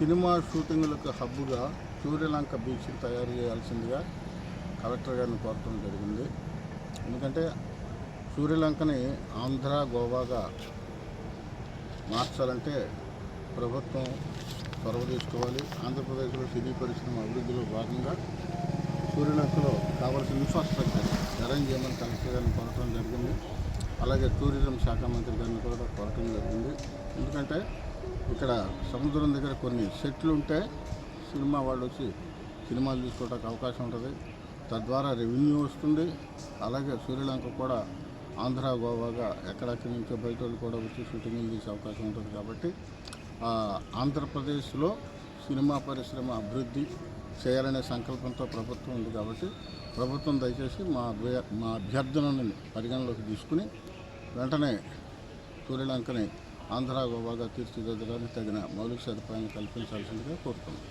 Cinema షూటింగ్లకు హబ్బుగా Suryalanka బీచ్ని తయారు చేయాల్సిందిగా collector గారిని కోరటం జరిగింది. ఎందుకంటే సూర్యలంకని ఆంధ్ర గోవాగా మార్చాలంటే ప్రభుత్వం చొరవ తీసుకోవాలి. ఆంధ్రప్రదేశ్లో సినీ పరిశ్రమ అభివృద్ధిలో భాగంగా సూర్యలంకలో కావాల్సిన ఇన్ఫ్రాస్ట్రక్చర్ అరేంజ్ చేయమని కలెక్టర్ గారిని కోరటం జరిగింది. అలాగే టూరిజం శాఖ మంత్రి గారిని కూడా కోరటం జరిగింది. ఎందుకంటే ఇక్కడ సముద్రం దగ్గర కొన్ని సెట్లు ఉంటే సినిమా వాళ్ళు వచ్చి సినిమాలు తీసుకోవడానికి అవకాశం ఉంటుంది. తద్వారా రెవెన్యూ వస్తుంది. అలాగే సూర్యలంక కూడా ఆంధ్ర గోవాగా ఎక్కడెక్కడి నుంచో బయట వాళ్ళు కూడా వచ్చి షూటింగ్ తీసే అవకాశం ఉంటుంది కాబట్టి ఆంధ్రప్రదేశ్లో సినిమా పరిశ్రమ అభివృద్ధి చేయాలనే సంకల్పంతో ప్రభుత్వం ఉంది కాబట్టి ప్రభుత్వం దయచేసి మా మా అభ్యర్థనని పరిగణలోకి తీసుకుని వెంటనే సూర్యలంకని ఆంధ్ర గోవాగా తీర్చిదిద్దడానికి తగిన మౌలిక సదుపాయాన్ని కల్పించాల్సిందిగా కోరుతున్నాం.